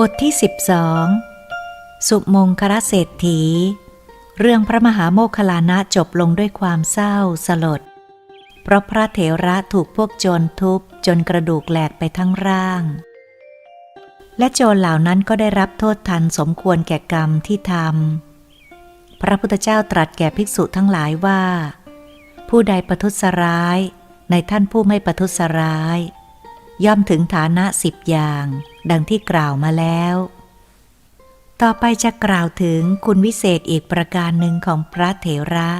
บทที่ 12 สุมงคลเศรษฐี เรื่องพระมหาโมคคลานะจบลงด้วยความเศร้าสลด เพราะพระเถระถูกพวกโจรทุบจนกระดูกแหลกไปทั้งร่าง และโจรเหล่านั้นก็ได้รับโทษทันสมควรแก่กรรมที่ทำ พระพุทธเจ้าตรัสแก่ภิกษุทั้งหลายว่า ผู้ใดประทุษร้ายในท่านผู้ไม่ประทุษร้าย ย่อมถึงฐานะสิบอย่าง ดังที่กล่าวมาแล้ว ต่อไปจะกล่าวถึงคุณวิเศษอีกประการหนึ่งของพระเถระ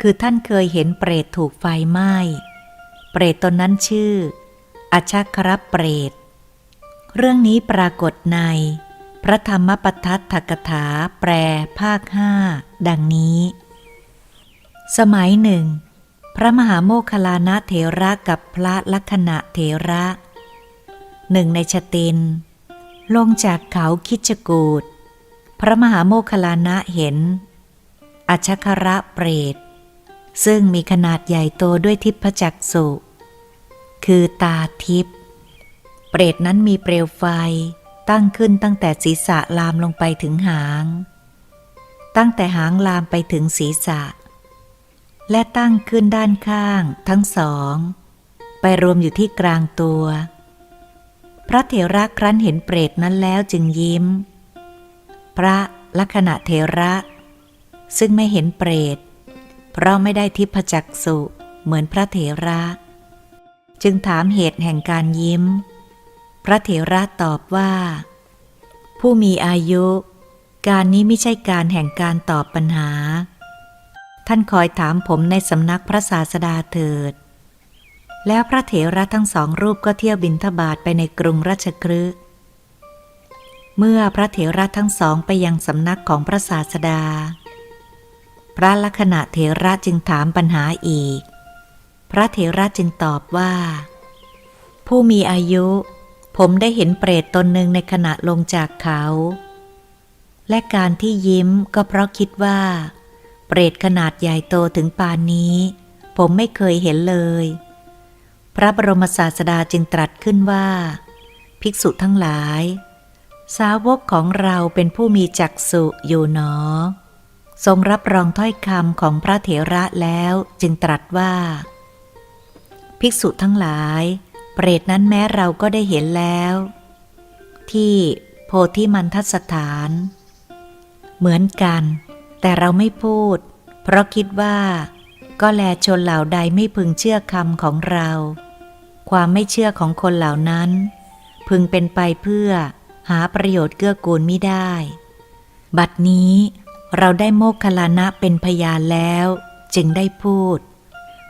คือท่านเคยเห็นเปรตถูกไฟไหม้ เปรตตนนั้นชื่ออชัครเปรต เรื่องนี้ปรากฏใน พระธรรมปทัตถกถาแปลภาคห้าดังนี้ สมัยหนึ่ง พระมหาโมคลานะเถระกับพระลักษณะเถระหนึ่งในชติน ลงจากเขาคิจกูดพระมหาโมคลานะเห็นอชคระเปรต ซึ่งมีขนาดใหญ่โตด้วยทิพจักสุคือตาทิพเปรตนั้นมีเปลวไฟตั้งขึ้นตั้งแต่ศีรษะลามลงไปถึงหาง ตั้งแต่หางลามไปถึงศีรษะ และตั้งขึ้นด้านข้างทั้งสอง ไปรวมอยู่ที่กลางตัว พระเถระครั้นเห็นเปรตนั้นแล้วจึงยิ้ม พระลักษณะเถระ ซึ่งไม่เห็นเปรต เพราะไม่ได้ทิพจักสุเหมือนพระเถระ จึงถามเหตุแห่งการยิ้ม พระเถระตอบว่า ผู้มีอายุ การนี้ไม่ใช่การแห่งการตอบปัญหา ท่านคอยถามผมในสำนักพระศาสดาเถิด แล้วพระเถระทั้งสองรูปก็เที่ยวบินทบาทไปในกรุงราชครึกเมื่อพระเถระทั้งสองไปยังสำนักของพระศาสดา พระลักษณะเถระจึงถามปัญหาอีก พระเถระจึงตอบว่า ผู้มีอายุ ผมได้เห็นเปรตตนหนึ่งในขณะลงจากเขา และการที่ยิ้มก็เพราะคิดว่า เปรตขนาดใหญ่โตถึงปานนี้ ผมไม่เคยเห็นเลย พระบรมศาสดาจึงตรัสขึ้นว่า ภิกษุทั้งหลาย สาวกของเราเป็นผู้มีจักษุอยู่หนอ ทรงรับรองถ้อยคำของพระเถระแล้วจึงตรัสว่า ภิกษุทั้งหลาย เปรตนั้นแม้เราก็ได้เห็นแล้ว ที่โพธิมันทัสถาน เหมือนกัน แต่เราไม่พูด เพราะคิดว่า ก็แลชนเหล่าใดไม่พึงเชื่อคำของเรา ความไม่เชื่อของคนเหล่านั้น พึงเป็นไปเพื่อหาประโยชน์เกื้อกูลไม่ได้ บัดนี้เราได้โมกขลานะเป็นพยานแล้ว จึงได้พูด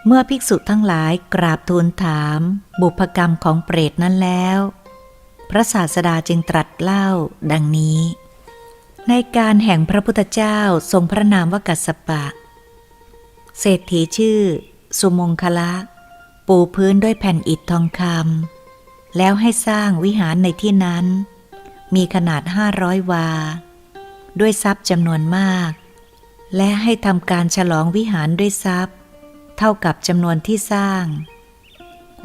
เมื่อภิกษุทั้งหลายกราบทูลถาม บุพกรรมของเปรตนั้นแล้ว พระศาสดาจึงตรัสเล่าดังนี้ ในการแห่งพระพุทธเจ้าทรงพระนามว่ากัสปะ เศรษฐีชื่อ สุมงคละ ปูพื้นด้วยแผ่นอิฐทองคำแล้วให้สร้างวิหารในที่นั้น มีขนาดห้าร้อยวา ด้วยทรัพย์จำนวนมาก และให้ทำการฉลองวิหารด้วยทรัพย์ เท่ากับจำนวนที่สร้าง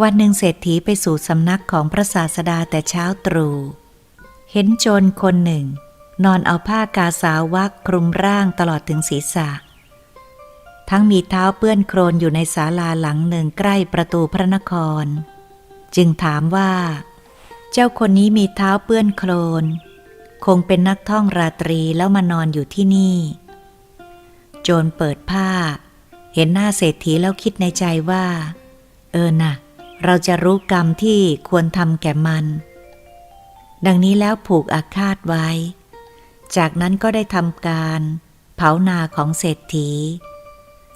วันหนึ่งเศรษฐีไปสู่สำนักของพระศาสดาแต่เช้าตรู่เห็นโจรคนหนึ่ง นอนเอาผ้ากาสาวักคลุมร่างตลอดถึงศีรษะ ทั้งมีเท้าเปื้อนโครนอยู่ในศาลาหลังหนึ่งใกล้ประตูพระนคร จึงถามว่า เจ้าคนนี้มีเท้าเปื้อนโครน คงเป็นนักท่องราตรีแล้วมานอนอยู่ที่นี่ โจรเปิดผ้า เห็นหน้าเศรษฐีแล้วคิดในใจว่า เออนะเราจะรู้กรรมที่ควรทำแก่มัน ดังนี้แล้วผูกอาฆาตไว้ จากนั้นก็ได้ทำการเผานาของเศรษฐี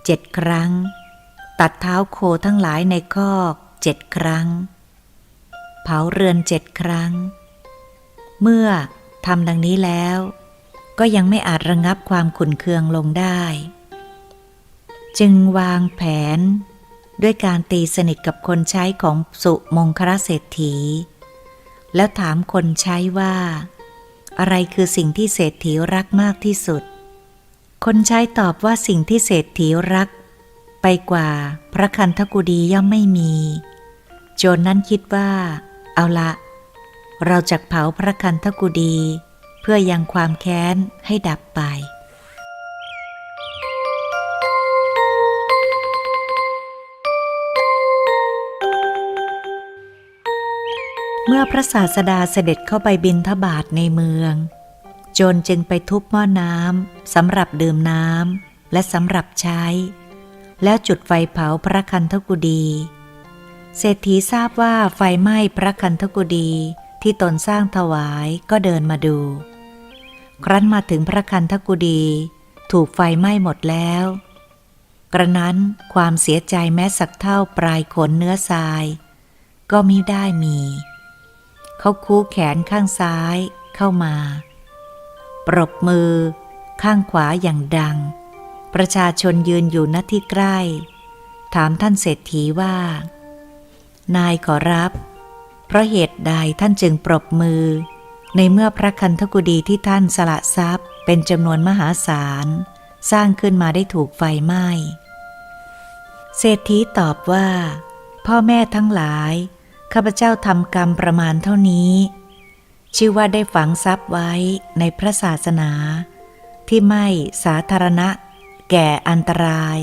เจ็ดครั้ง ตัดเท้าโคทั้งหลายในคอกเจ็ดครั้ง เผาเรือนเจ็ดครั้ง เมื่อทำดังนี้แล้ว ก็ยังไม่อาจระงับความขุนเคืองลงได้ จึงวางแผน ด้วยการตีสนิทกับคนใช้ของสุมงคลเศรษฐี แล้วถามคนใช้ว่า อะไรคือสิ่งที่เศรษฐีรักมากที่สุด คนใช้ตอบว่าสิ่งที่เศรษฐีรัก ไปกว่าพระคันธกุดีย่อมไม่มี โจรนนั้นคิดว่า เอาละ เราจะเผาพระคันธกุดี เพื่อยังความแค้นให้ดับไป เมื่อพระศาสดาเสด็จเข้าไปบินทบาทในเมือง โจรจึงไปทุบหม้อน้ำสำหรับดื่มน้ำและสำหรับใช้ แล้วจุดไฟเผาพระคันธกุดี เศรษฐีทราบว่าไฟไหม้พระคันธกุดีที่ตนสร้างถวายก็เดินมาดู ครั้นมาถึงพระคันธกุดี ถูกไฟไหม้หมดแล้ว กระนั้นความเสียใจแม้สักเท่าปลายขนเนื้อทราย ก็มิได้มี เขาคูแขนข้างซ้ายเข้ามา ปรบมือ ข้างขวาอย่างดัง ประชาชนยืนอยู่ณที่ใกล้ ถามท่านเศรษฐีว่า นายขอรับ เพราะเหตุใดท่านจึงปรบมือ ในเมื่อพระคันธกุดีที่ท่านสละทรัพย์เป็นจำนวนมหาศาล สร้างขึ้นมาได้ถูกไฟไหม้ เศรษฐีตอบว่า พ่อแม่ทั้งหลาย ข้าพเจ้าทำกรรมประมาณเท่านี้ ชื่อว่าได้ฝังทรัพย์ไว้ในพระศาสนา ที่ไม่สาธารณะ แก่อันตราย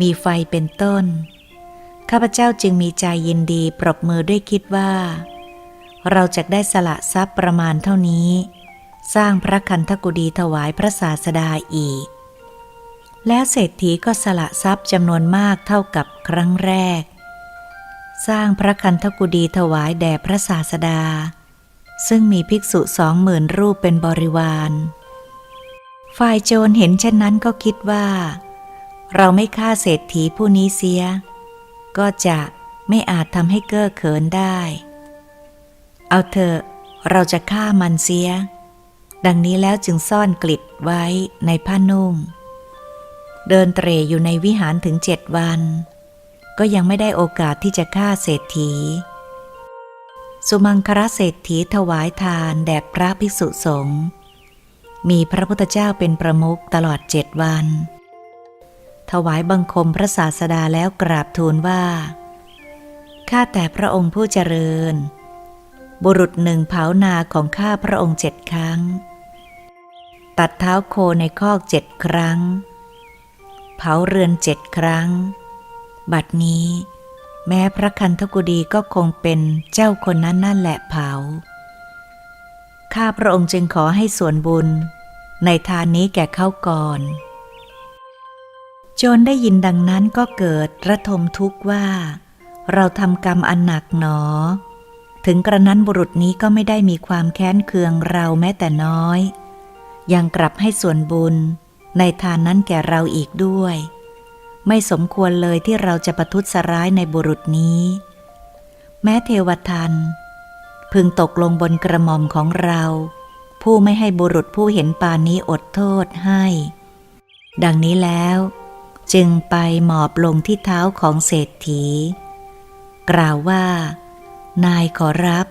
มีไฟเป็นต้น ข้าพเจ้าจึงมีใจยินดีปรบมือด้วยคิดว่า เราจะได้สละทรัพย์ประมาณเท่านี้ สร้างพระคันธกุดีถวายพระศาสดาอีก แล้วเศรษฐีก็สละทรัพย์จำนวนมากเท่ากับครั้งแรก สร้างพระคันธกุดีถวายแด่พระศาสดา ซึ่งมีภิกษุสองหมื่นรูปเป็นบริวาร ฝ่ายโจรเห็นเช่นนั้นก็คิดว่า เราไม่ฆ่าเศรษฐีผู้นี้เสีย ก็จะไม่อาจทำให้เก้อเขินได้ เอาเถอะเราจะฆ่ามันเสีย ดังนี้แล้วจึงซ่อนกลิดไว้ในผ้านุ่ง เดินเตรอยู่ในวิหารถึงเจ็ดวัน ก็ยังไม่ได้โอกาสที่จะฆ่าเศรษฐี สุมังคระเศรษฐีถวายทานแด่พระภิกษุสงฆ์มีพระพุทธเจ้าเป็นประมุขตลอดเจ็ดวัน ถวายบังคมพระศาสดาแล้วกราบทูลว่า ข้าแต่พระองค์ผู้เจริญ บุรุษหนึ่งเผานาของข้าพระองค์เจ็ดครั้ง ตัดเท้าโคในคอกเจ็ดครั้ง เผาเรือนเจ็ดครั้ง บัดนี้ แม้พระคันธกุดีก็คงเป็นเจ้าคนนั้นนั่นแหละเผา ข้าพระองค์จึงขอให้ส่วนบุญ ในทานนี้แก่เขาก่อน โจรได้ยินดังนั้นก็เกิดระทมทุกข์ว่า เราทำกรรมอันหนักหนอ ถึงกระนั้นบุรุษนี้ก็ไม่ได้มีความแค้นเคืองเราแม้แต่น้อย ยังกลับให้ส่วนบุญในทานนั้นแก่เราอีกด้วย ไม่สมควรเลยที่เราจะประทุษร้ายในบุรุษนี้ แม้เทวทัน พึงตกลงบนกระหม่อมของเรา ผู้ไม่ให้บุรุษผู้เห็นปานนี้อดโทษให้ ดังนี้แล้ว จึงไปหมอบลงที่เท้าของเศรษฐี กล่าวว่า นายขอรับ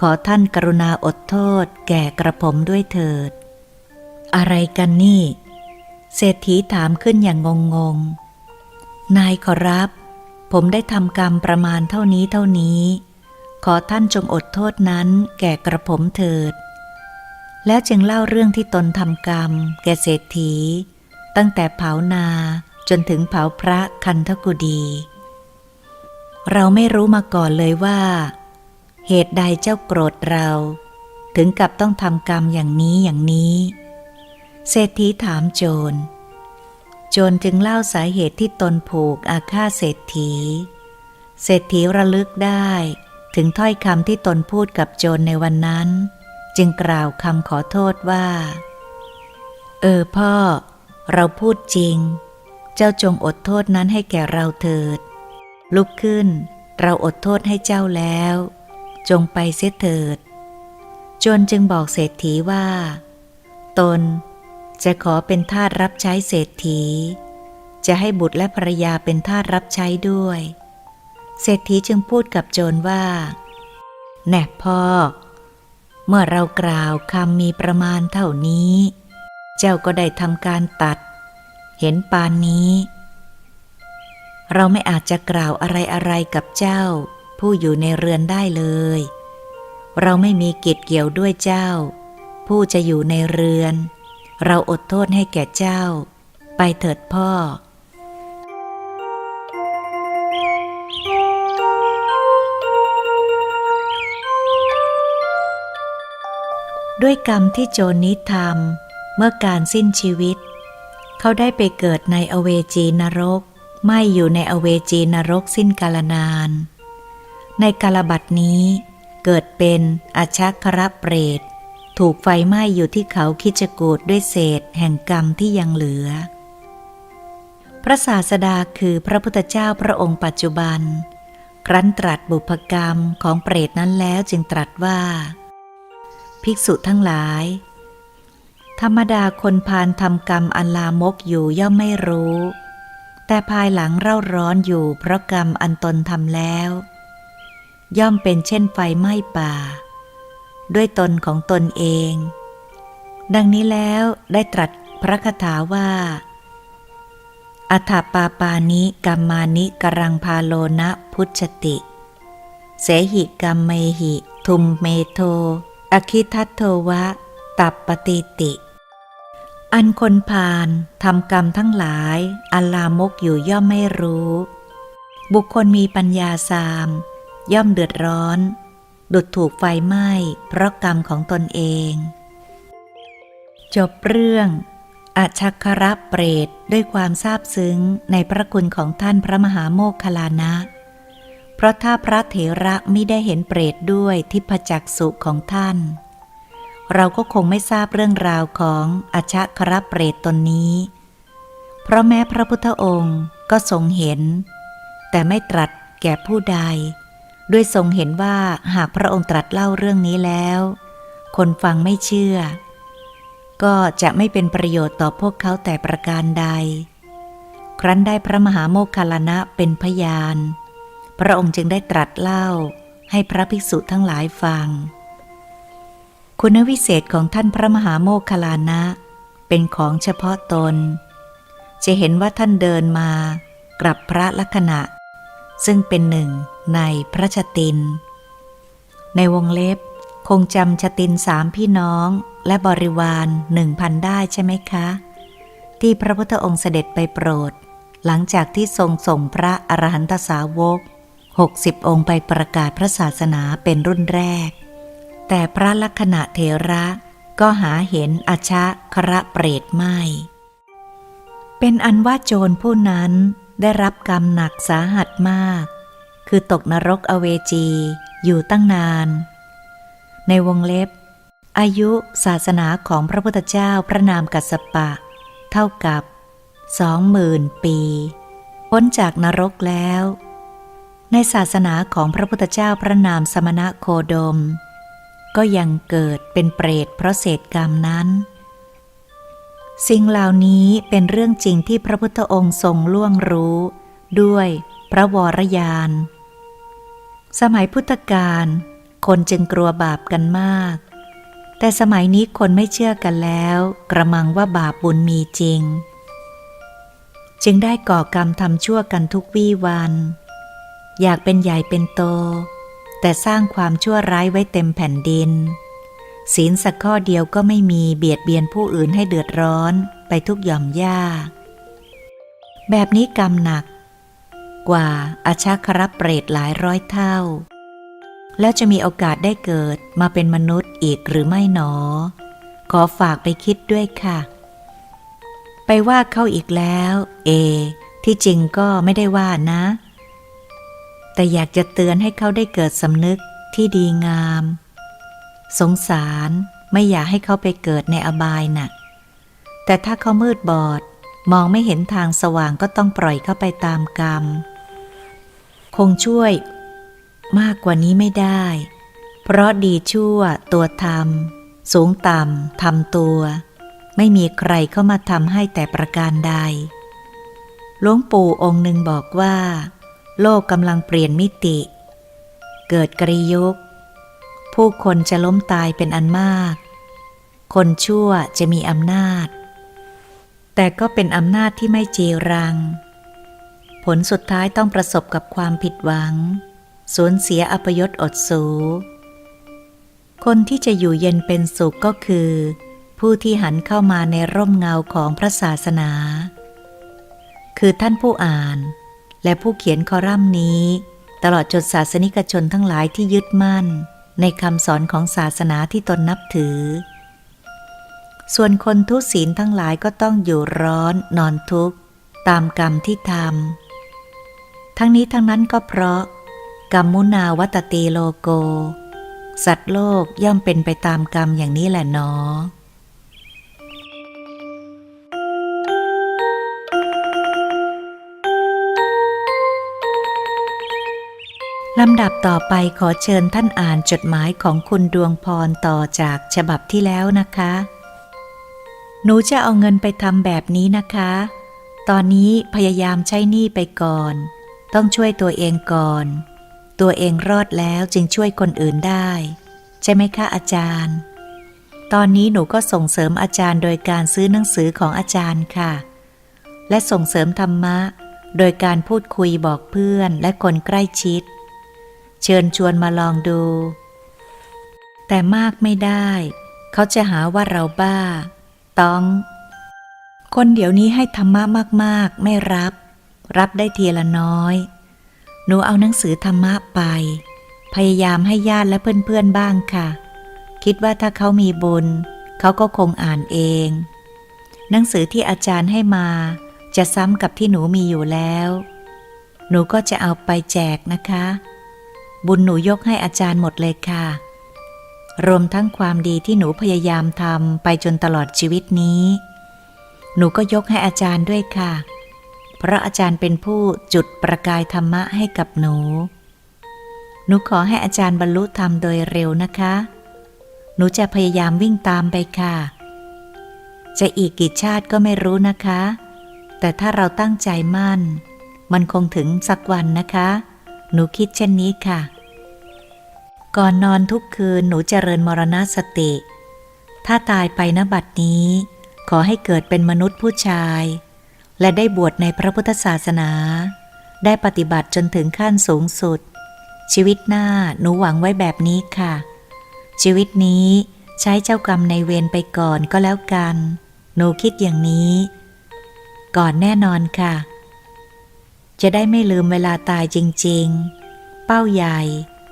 ขอท่านกรุณาอดโทษแก่กระผมด้วยเถิด อะไรกันนี่เศรษฐีถามขึ้นอย่างงงง นายขอรับ ผมได้ทำกรรมประมาณเท่านี้เท่านี้ ขอท่านจงอดโทษนั้นแก่กระผมเถิด แล้วจึงเล่าเรื่องที่ตนทำกรรม แก่เศรษฐี ตั้งแต่เผานาจนถึงเผาพระคันธกุดี เราไม่รู้มาก่อนเลยว่า เหตุใดเจ้าโกรธเรา ถึงกับต้องทำกรรมอย่างนี้อย่างนี้ เศรษฐีถามโจร โจรจึงเล่าสาเหตุที่ตนผูกอาฆาตเศรษฐี เศรษฐีระลึกได้ ถึงถ้อยคำที่ตนพูดกับโจรในวันนั้น จึงกล่าวคำขอโทษว่า เออพ่อ เราพูดจริง เจ้าจงอดโทษนั้นให้แก่เราเถิด ลุกขึ้น เราอดโทษให้เจ้าแล้ว จงไปเสียเถิด โจรจึงบอกเศรษฐีว่า ตน จะขอเป็นทาสรับใช้เศรษฐี จะให้บุตรและภรรยาเป็นทาสรับใช้ด้วย เศรษฐีจึงพูดกับโจรว่า แน่พ่อ เมื่อเรากล่าวคำมีประมาณเท่านี้ เจ้าก็ได้ทำการตัด เห็นปานนี้ เราไม่อาจจะกล่าวอะไรอะไรกับเจ้า ผู้อยู่ในเรือนได้เลย เราไม่มีกิจเกี่ยวด้วยเจ้า ผู้จะอยู่ในเรือน เราอดโทษให้แก่เจ้า ไปเถิดพ่อ ด้วยกรรมที่โจรนี้ทำเมื่อการสิ้นชีวิต เขาได้ไปเกิดในอเวจีนรก ไม่อยู่ในอเวจีนรกสิ้นกาลนาน ในกาลบัดนี้เกิดเป็นอาชักครเปรต ถูกไฟไหม้อยู่ที่เขาคิจกูดด้วยเศษแห่งกรรมที่ยังเหลือ พระศาสดาคือพระพุทธเจ้าพระองค์ปัจจุบัน ครั้นตรัสบุพกรรมของเปรตนั้นแล้วจึงตรัสว่า ภิกษุทั้งหลาย ธรรมดาคนพาลทำกรรมอันลามกอยู่ย่อมไม่รู้ แต่ภายหลังเร่าร้อนอยู่เพราะกรรมอันตนทำแล้ว ย่อมเป็นเช่นไฟไหม้ป่า ด้วยตนของตนเอง ดังนี้แล้วได้ตรัสพระคาถาว่า อัฏฐปาปานิกัมมานิกรังพาโลนะพุชติ เสหิกัมเมหิ ทุมเมโท อคิทัตโทวะ ตับปฏิติ อันคนพาลทำกรรมทั้งหลายอัลามกอยู่ย่อมไม่รู้ บุคคลมีปัญญาสาม ย่อมเดือดร้อน ดุดถูกไฟไหม้เพราะกรรมของตนเอง จบเรื่องอาชักคระเปรตด้วยความซาบซึ้งในพระคุณของท่านพระมหาโมคคลานะ เพราะถ้าพระเถระไม่ได้เห็นเปรตด้วยทิพจักสุของท่าน เราก็คงไม่ทราบเรื่องราวของอาชักคระเปรตตนนี้ เพราะแม้พระพุทธองค์ก็ทรงเห็น แต่ไม่ตรัสแก่ผู้ใด ด้วยทรงเห็นว่าหากพระองค์ตรัสเล่าเรื่องนี้แล้ว คนฟังไม่เชื่อ ก็จะไม่เป็นประโยชน์ต่อพวกเขาแต่ประการใด ครั้นได้พระมหาโมคคัลลานะเป็นพยาน พระองค์จึงได้ตรัสเล่าให้พระภิกษุทั้งหลายฟัง คุณวิเศษของท่านพระมหาโมคคัลลานะ เป็นของเฉพาะตน จะเห็นว่าท่านเดินมากลับพระลักษณะ ซึ่งเป็นหนึ่งในพระชติน ในวงเล็บคงจำชตินสามพี่น้องและบริวารหนึ่งพันได้ใช่ไหมคะ ที่พระพุทธองค์เสด็จไปโปรด หลังจากที่ทรงส่งพระอรหันตสาวกหกสิบองค์ไปประกาศพระศาสนาเป็นรุ่นแรก แต่พระลักษณะเทระก็หาเห็นอาชะคระเปรตไม่ เป็นอันว่าโจรผู้นั้น ได้รับกรรมหนักสาหัสมาก คือตกนรกอเวจีอยู่ตั้งนาน ในวงเล็บ อายุศาสนาของพระพุทธเจ้าพระนามกัสปะ เท่ากับสองหมื่นปี พ้นจากนรกแล้ว ในศาสนาของพระพุทธเจ้าพระนามสมณะโคดม ก็ยังเกิดเป็นเปรตเพราะเศษกรรมนั้น สิ่งเหล่านี้เป็นเรื่องจริงที่พระพุทธองค์ทรงล่วงรู้ ด้วยพระวรยาน สมัยพุทธกาลคนจึงกลัวบาปกันมาก แต่สมัยนี้คนไม่เชื่อกันแล้ว กระมังว่าบาปบุญมีจริง จึงได้ก่อกรรมทำชั่วกันทุกวี่วัน อยากเป็นใหญ่เป็นโต แต่สร้างความชั่วร้ายไว้เต็มแผ่นดิน ศีลสักข้อเดียวก็ไม่มีเบียดเบียนผู้อื่นให้เดือดร้อนไปทุกย่อมย่าแบบนี้กรรมหนัก กว่าอาชาครเปรตหลายร้อยเท่า แล้วจะมีโอกาสได้เกิดมาเป็นมนุษย์อีกหรือไม่หนอ ขอฝากไปคิดด้วยค่ะ ไปว่าเขาอีกแล้ว เอ ที่จริงก็ไม่ได้ว่านะ แต่อยากจะเตือนให้เขาได้เกิดสำนึกที่ดีงาม สงสารไม่อยากให้เขาไปเกิดในอบายนะ่ะ แต่ถ้าเขามืดบอด มองไม่เห็นทางสว่างก็ต้องปล่อยเข้าไปตามกรรม คงช่วย มากกว่านี้ไม่ได้ เพราะดีชั่ว ตัวทำสูงต่ำทำตัว ไม่มีใครเข้ามาทำให้แต่ประการใดหลวงปู่องค์หนึ่งบอกว่า โลกกำลังเปลี่ยนมิติ เกิดกริยุค ผู้คนจะล้มตายเป็นอันมาก คนชั่วจะมีอำนาจ แต่ก็เป็นอำนาจที่ไม่จีรัง ผลสุดท้ายต้องประสบกับความผิดหวัง สูญเสียอัปยศอดสู คนที่จะอยู่เย็นเป็นสุขก็คือ ผู้ที่หันเข้ามาในร่มเงาของพระศาสนา คือท่านผู้อ่านและผู้เขียนคอลัมน์นี้ ตลอดจดศาสนิกชนทั้งหลายที่ยึดมั่น ในคำสอนของศาสนาที่ตนนับถือ ส่วนคนทุศีลทั้งหลายก็ต้องอยู่ร้อนนอนทุกข์ ตามกรรมที่ทำ ทั้งนี้ทั้งนั้นก็เพราะ กรรมมุนาวัตตีโลโก สัตว์โลกย่อมเป็นไปตามกรรมอย่างนี้แหละเนาะ ลำดับต่อไปขอเชิญท่านอ่านจดหมายของคุณดวงพรต่อจากฉบับที่แล้วนะคะ หนูจะเอาเงินไปทำแบบนี้นะคะ ตอนนี้พยายามใช้หนี้ไปก่อน ต้องช่วยตัวเองก่อน ตัวเองรอดแล้วจึงช่วยคนอื่นได้ ใช่ไหมคะอาจารย์ ตอนนี้หนูก็ส่งเสริมอาจารย์โดยการซื้อหนังสือของอาจารย์ค่ะ และส่งเสริมธรรมะ โดยการพูดคุยบอกเพื่อนและคนใกล้ชิด เชิญชวนมาลองดู แต่มากไม่ได้ เขาจะหาว่าเราบ้า ต้อง คนเดี๋ยวนี้ให้ธรรมะมากๆ ไม่รับ รับได้ทีละน้อย หนูเอาหนังสือธรรมะไป พยายามให้ญาติและเพื่อนๆบ้างค่ะ คิดว่าถ้าเขามีบุญ เขาก็คงอ่านเอง หนังสือที่อาจารย์ให้มา จะซ้ำกับที่หนูมีอยู่แล้ว หนูก็จะเอาไปแจกนะคะ บุญหนูยกให้อาจารย์หมดเลยค่ะ รวมทั้งความดีที่หนูพยายามทำไปจนตลอดชีวิตนี้ หนูก็ยกให้อาจารย์ด้วยค่ะ เพราะอาจารย์เป็นผู้จุดประกายธรรมะให้กับหนู หนูขอให้อาจารย์บรรลุธรรมโดยเร็วนะคะ หนูจะพยายามวิ่งตามไปค่ะ จะอีกกี่ชาติก็ไม่รู้นะคะ แต่ถ้าเราตั้งใจมั่น มันคงถึงสักวันนะคะ หนูคิดเช่นนี้ค่ะ ก่อนนอนทุกคืนหนูเจริญมรณสติ ถ้าตายไปณบัดนี้ ขอให้เกิดเป็นมนุษย์ผู้ชาย และได้บวชในพระพุทธศาสนา ได้ปฏิบัติจนถึงขั้นสูงสุด ชีวิตหน้าหนูหวังไว้แบบนี้ค่ะ ชีวิตนี้ใช้เจ้ากรรมในเวรไปก่อนก็แล้วกัน หนูคิดอย่างนี้ ก่อนแน่นอนค่ะ จะได้ไม่ลืมเวลาตายจริง ๆ เป้าใหญ่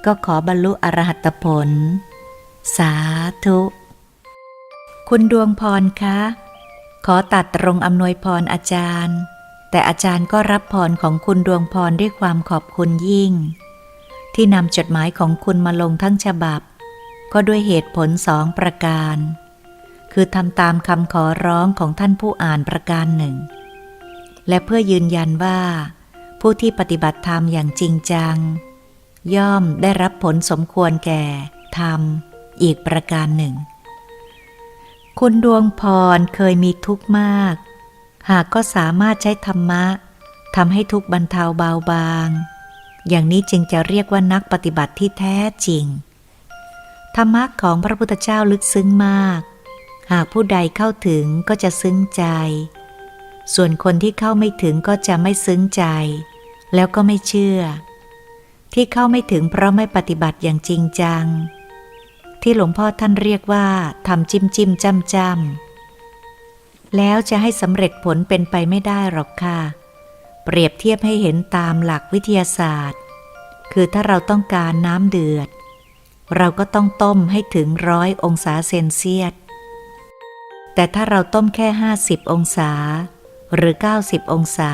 ก็ขอบรรลุอรหัตผล สาธุ คุณดวงพรคะ ขอตัดตรงอำนวยพรอาจารย์ แต่อาจารย์ก็รับพรของคุณดวงพรด้วยความขอบคุณยิ่ง ที่นำจดหมายของคุณมาลงทั้งฉบับ ก็ด้วยเหตุผลสองประการ คือทำตามคำขอร้องของท่านผู้อ่านประการหนึ่ง และเพื่อยืนยันว่า ผู้ที่ปฏิบัติธรรมอย่างจริงจัง ย่อมได้รับผลสมควรแก่ธรรมอีกประการหนึ่ง คุณดวงพรเคยมีทุกข์มาก หากก็สามารถใช้ธรรมะทำให้ทุกข์บรรเทาเบาบาง อย่างนี้จึงจะเรียกว่านักปฏิบัติที่แท้จริง ธรรมะของพระพุทธเจ้าลึกซึ้งมาก หากผู้ใดเข้าถึงก็จะซึ้งใจ ส่วนคนที่เข้าไม่ถึงก็จะไม่ซึ้งใจ แล้วก็ไม่เชื่อ ที่เข้าไม่ถึงเพราะไม่ปฏิบัติอย่างจริงจัง ที่หลวงพ่อท่านเรียกว่าทำจิ้มจิ้มจ้ำจ้ำแล้วจะให้สำเร็จผลเป็นไปไม่ได้หรอกค่ะ เปรียบเทียบให้เห็นตามหลักวิทยาศาสตร์ คือถ้าเราต้องการน้ำเดือด เราก็ต้องต้มให้ถึงร้อยองศาเซนเซียสแต่ถ้าเราต้มแค่ 50 องศา หรือ 90 องศา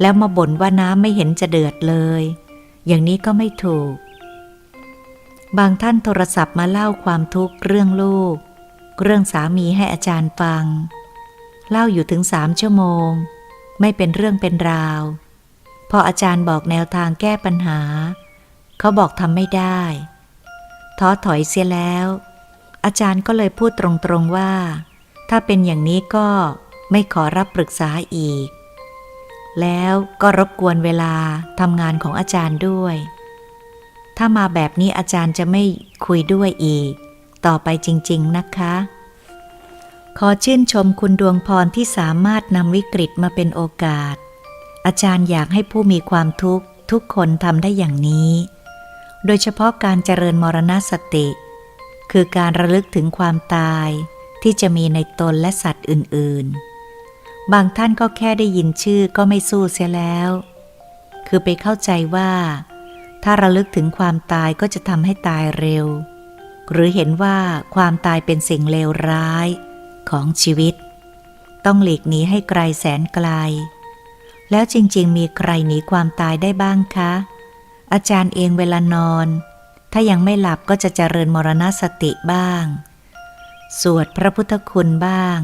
แล้วมาบ่นว่าน้ำไม่เห็นจะเดือดเลย อย่างนี้ก็ไม่ถูก บางท่านโทรศัพท์มาเล่าความทุกข์เรื่องลูก เรื่องสามีให้อาจารย์ฟัง เล่าอยู่ถึงสามชั่วโมง ไม่เป็นเรื่องเป็นราว พออาจารย์บอกแนวทางแก้ปัญหา เขาบอกทำไม่ได้ท้อถอยเสียแล้ว อาจารย์ก็เลยพูดตรงๆว่า ถ้าเป็นอย่างนี้ก็ไม่ขอรับปรึกษาอีก แล้วก็รบกวนเวลาทำงานของอาจารย์ด้วย ถ้ามาแบบนี้อาจารย์จะไม่คุยด้วยอีก ต่อไปจริง ๆ นะคะ ขอชื่นชมคุณดวงพรที่สามารถนำวิกฤตมาเป็นโอกาส อาจารย์อยากให้ผู้มีความทุกข์ทุกคนทำได้อย่างนี้ โดยเฉพาะการเจริญมรณสติ คือการระลึกถึงความตายที่จะมีในตนและสัตว์อื่น ๆ บางท่านก็แค่ได้ยินชื่อก็ไม่สู้เสียแล้ว คือไปเข้าใจว่า ถ้าระลึกถึงความตายก็จะทำให้ตายเร็ว หรือเห็นว่าความตายเป็นสิ่งเลวร้ายของชีวิต ต้องหลีกหนีให้ไกลแสนไกล แล้วจริงๆ มีใครหนีความตายได้บ้างคะ อาจารย์เองเวลานอน ถ้ายังไม่หลับก็จะเจริญมรณสติบ้าง สวดพระพุทธคุณบ้าง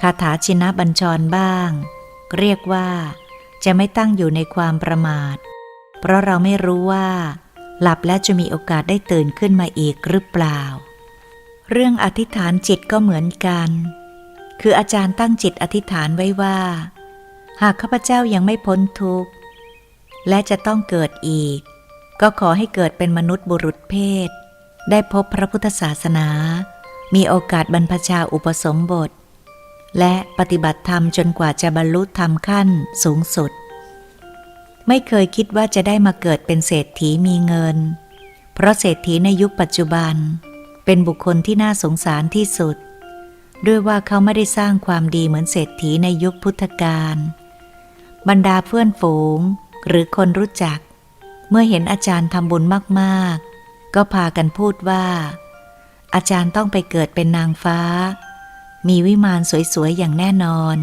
คาถาชินบัญชรบ้าง เรียกว่า จะไม่ตั้งอยู่ในความประมาท เพราะเราไม่รู้ว่า หลับแล้วจะมีโอกาสได้ตื่นขึ้นมาอีกหรือเปล่า เรื่องอธิษฐานจิตก็เหมือนกัน คืออาจารย์ตั้งจิตอธิษฐานไว้ว่า หากข้าพเจ้ายังไม่พ้นทุกข์ และจะต้องเกิดอีก ก็ขอให้เกิดเป็นมนุษย์บุรุษเพศ ได้พบพระพุทธศาสนา มีโอกาสบรรพชาอุปสมบท และปฏิบัติธรรมจนกว่าจะบรรลุธรรมขั้นสูงสุด ไม่เคยคิดว่าจะได้มาเกิดเป็นเศรษฐีมีเงิน เพราะเศรษฐีในยุคปัจจุบัน เป็นบุคคลที่น่าสงสารที่สุด ด้วยว่าเขาไม่ได้สร้างความดีเหมือนเศรษฐีในยุคพุทธกาลบรรดาเพื่อนฝูงหรือคนรู้จัก เมื่อเห็นอาจารย์ทำบุญมาก ๆ ก็พากันพูดว่า อาจารย์ต้องไปเกิดเป็นนางฟ้า มีวิมานสวยๆ อย่างแน่นอน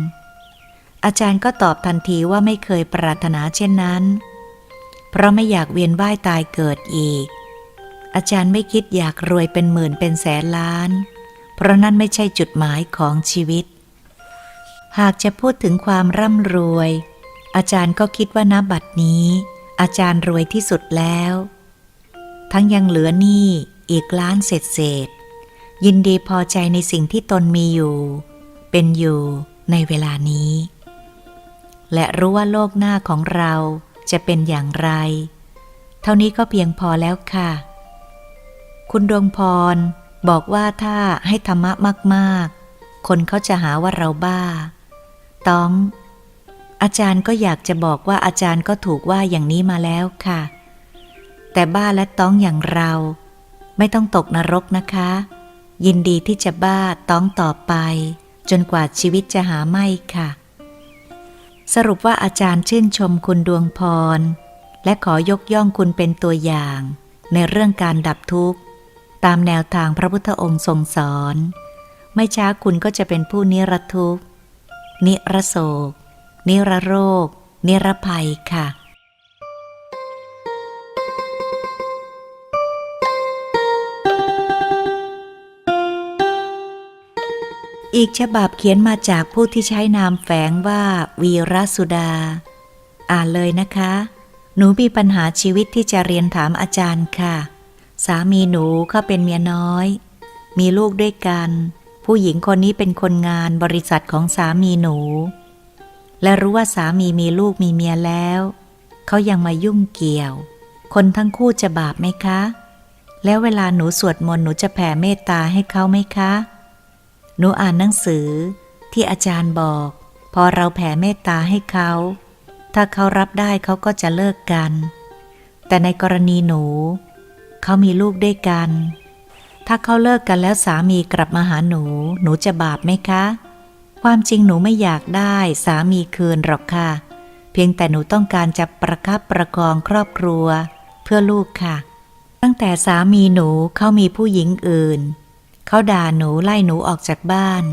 อาจารย์ก็ตอบทันทีว่าไม่เคยปรารถนาเช่นนั้น เพราะไม่อยากเวียนว่ายตายเกิดอีก อาจารย์ไม่คิดอยากรวยเป็นหมื่นเป็นแสนล้าน เพราะนั่นไม่ใช่จุดหมายของชีวิต หากจะพูดถึงความร่ำรวย อาจารย์ก็คิดว่านับบัดนี้ อาจารย์รวยที่สุดแล้ว ทั้งยังเหลือหนี้อีกล้านเศษเศษ ยินดีพอใจในสิ่งที่ตนมีอยู่ เป็นอยู่ในเวลานี้ และรู้ว่าโลกหน้าของเราจะเป็นอย่างไร เท่านี้ก็เพียงพอแล้วค่ะ คุณดวงพรบอกว่าถ้าให้ธรรมะมากๆ คนเขาจะหาว่าเราบ้า ต้อง อาจารย์ก็อยากจะบอกว่าอาจารย์ก็ถูกว่าอย่างนี้มาแล้วค่ะ แต่บ้าและต้องอย่างเรา ไม่ต้องตกนรกนะคะ ยินดีที่จะบ้าต้องต่อไป จนกว่าชีวิตจะหาไม่ค่ะ สรุปว่าอาจารย์ชื่นชมคุณดวงพร และขอยกย่องคุณเป็นตัวอย่าง ในเรื่องการดับทุกข์ ตามแนวทางพระพุทธองค์ทรงสอน ไม่ช้าคุณก็จะเป็นผู้นิรทุกข์ นิรโศก นิรโรค นิรภัยค่ะ อีกฉบับเขียนมาจากผู้ที่ใช้นามแฝงว่า วีรสุดา อ่านเลยนะคะ หนูมีปัญหาชีวิตที่จะเรียนถามอาจารย์ค่ะ สามีหนูเขาเป็นเมียน้อย มีลูกด้วยกัน ผู้หญิงคนนี้เป็นคนงานบริษัทของสามีหนู และรู้ว่าสามีมีลูกมีเมียแล้ว เขายังมายุ่งเกี่ยว คนทั้งคู่จะบาปไหมคะ แล้วเวลาหนูสวดมนต์หนูจะแผ่เมตตาให้เขาไหมคะ หนูอ่านหนังสือที่อาจารย์บอก พอเราแผ่เมตตาให้เขา ถ้าเขารับได้เขาก็จะเลิกกัน แต่ในกรณีหนู เขามีลูกด้วยกัน ถ้าเขาเลิกกันแล้วสามีกลับมาหาหนู หนูจะบาปไหมคะ ความจริงหนูไม่อยากได้สามีคืนหรอกค่ะ เพียงแต่หนูต้องการจะประคับประคองครอบครัว เพื่อลูกค่ะ ตั้งแต่สามีหนูเขามีผู้หญิงอื่น เขาด่าหนูไล่หนูออกจากบ้าน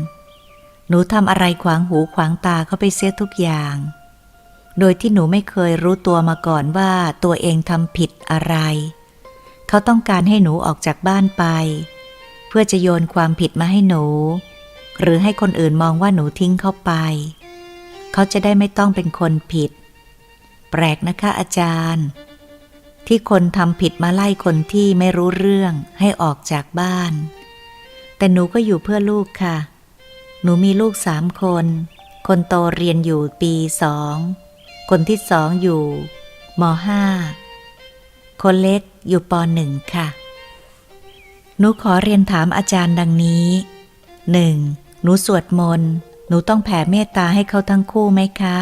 หนูทำอะไรขวางหูขวางตาเขาไปเสียทุกอย่าง โดยที่หนูไม่เคยรู้ตัวมาก่อนว่าตัวเองทำผิดอะไร เขาต้องการให้หนูออกจากบ้านไป เพื่อจะโยนความผิดมาให้หนู หรือให้คนอื่นมองว่าหนูทิ้งเขาไป เขาจะได้ไม่ต้องเป็นคนผิด แปลกนะคะอาจารย์ ที่คนทำผิดมาไล่คนที่ไม่รู้เรื่องให้ออกจากบ้าน แต่หนูก็อยู่เพื่อลูกค่ะ หนูมีลูกสามคน คนโตเรียนอยู่ปีสอง คนที่สองอยู่มห้า คนเล็กอยู่ปหนึ่งค่ะ หนูขอเรียนถามอาจารย์ดังนี้หนึ่งหนูสวดมนต์ หนูต้องแผ่เมตตาให้เขาทั้งคู่ไหมคะ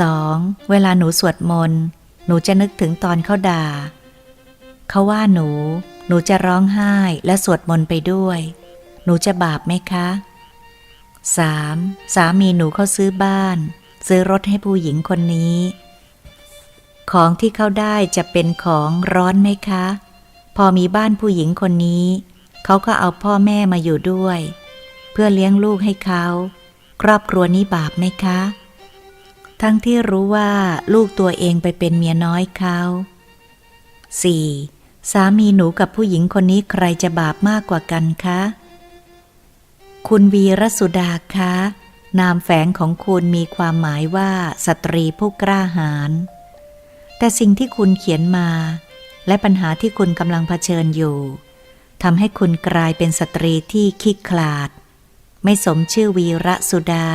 สองเวลาหนูสวดมนต์ หนูจะนึกถึงตอนเขาด่า เขาว่าหนู หนูจะร้องไห้และสวดมนต์ไปด้วย หนูจะบาปไหมคะ 3. สามีหนูเขาซื้อบ้าน ซื้อรถให้ผู้หญิงคนนี้ ของที่เขาได้จะเป็นของร้อนไหมคะ พอมีบ้านผู้หญิงคนนี้ เขาก็เอาพ่อแม่มาอยู่ด้วย เพื่อเลี้ยงลูกให้เขา ครอบครัวนี้บาปไหมคะ ทั้งที่รู้ว่าลูกตัวเองไปเป็นเมียน้อยเขา 4. สามีหนูกับผู้หญิงคนนี้ใครจะบาปมากกว่ากันคะ คุณวีรสุดาคะ นามแฝงของคุณมีความหมายว่าสตรีผู้กล้าหาญ แต่สิ่งที่คุณเขียนมา และปัญหาที่คุณกำลังเผชิญอยู่ทำให้คุณกลายเป็นสตรีที่ขี้ขลาด ไม่สมชื่อวีระสุดา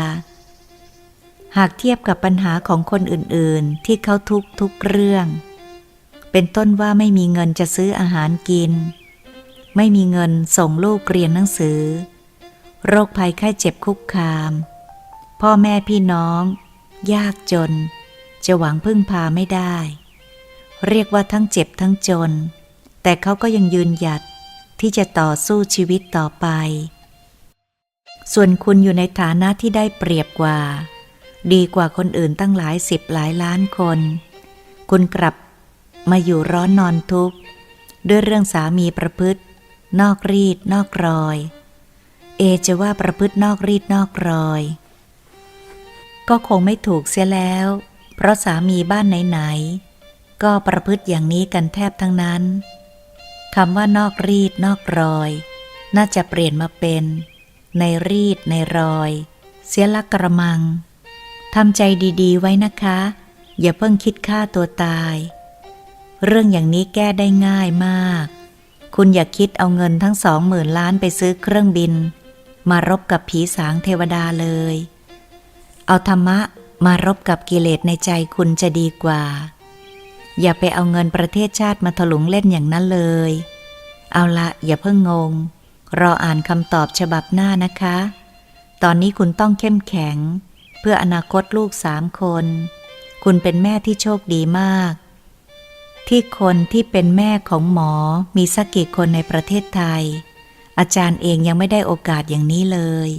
หากเทียบกับปัญหาของคนอื่นๆ ที่เขาทุกทุกเรื่อง เป็นต้นว่าไม่มีเงินจะซื้ออาหารกิน ไม่มีเงินส่งลูกเรียนหนังสือ โรคภัยไข้เจ็บคุกคาม พ่อแม่พี่น้อง ยากจน จะหวังพึ่งพาไม่ได้ เรียกว่าทั้งเจ็บทั้งจน แต่เขาก็ยังยืนหยัดที่จะต่อสู้ชีวิตต่อไป ส่วนคุณอยู่ในฐานะที่ได้เปรียบกว่า ดีกว่าคนอื่นตั้งหลายสิบหลายล้านคน คุณกลับ มาอยู่ร้อนนอนทุกข์ ด้วยเรื่องสามีประพฤติ นอกรีดนอกรอย เอจะว่าประพฤตินอกรีดนอกรอย ก็คงไม่ถูกเสียแล้ว เพราะสามีบ้านไหนๆก็ประพฤติอย่างนี้กันแทบทั้งนั้นคำว่านอกรีดนอกรอย น่าจะเปลี่ยนมาเป็น ในรีดในรอย เสียละกระมังทำใจดีๆไว้นะคะ อย่าเพิ่งคิดฆ่าตัวตาย เรื่องอย่างนี้แก้ได้ง่ายมาก คุณอย่าคิดเอาเงินทั้งสองหมื่นล้านไปซื้อเครื่องบิน มารบกับผีสางเทวดาเลย เอาธรรมะมารบกับกิเลสในใจคุณจะดีกว่า อย่าไปเอาเงินประเทศชาติมาถลุงเล่นอย่างนั้นเลย เอาละอย่าเพิ่งงง รออ่านคำตอบฉบับหน้านะคะ ตอนนี้คุณต้องเข้มแข็ง เพื่ออนาคตลูกสามคน คุณเป็นแม่ที่โชคดีมาก ที่คนที่เป็นแม่ของหมอมีสักกี่คนในประเทศไทย อาจารย์เองยังไม่ได้โอกาสอย่างนี้เลย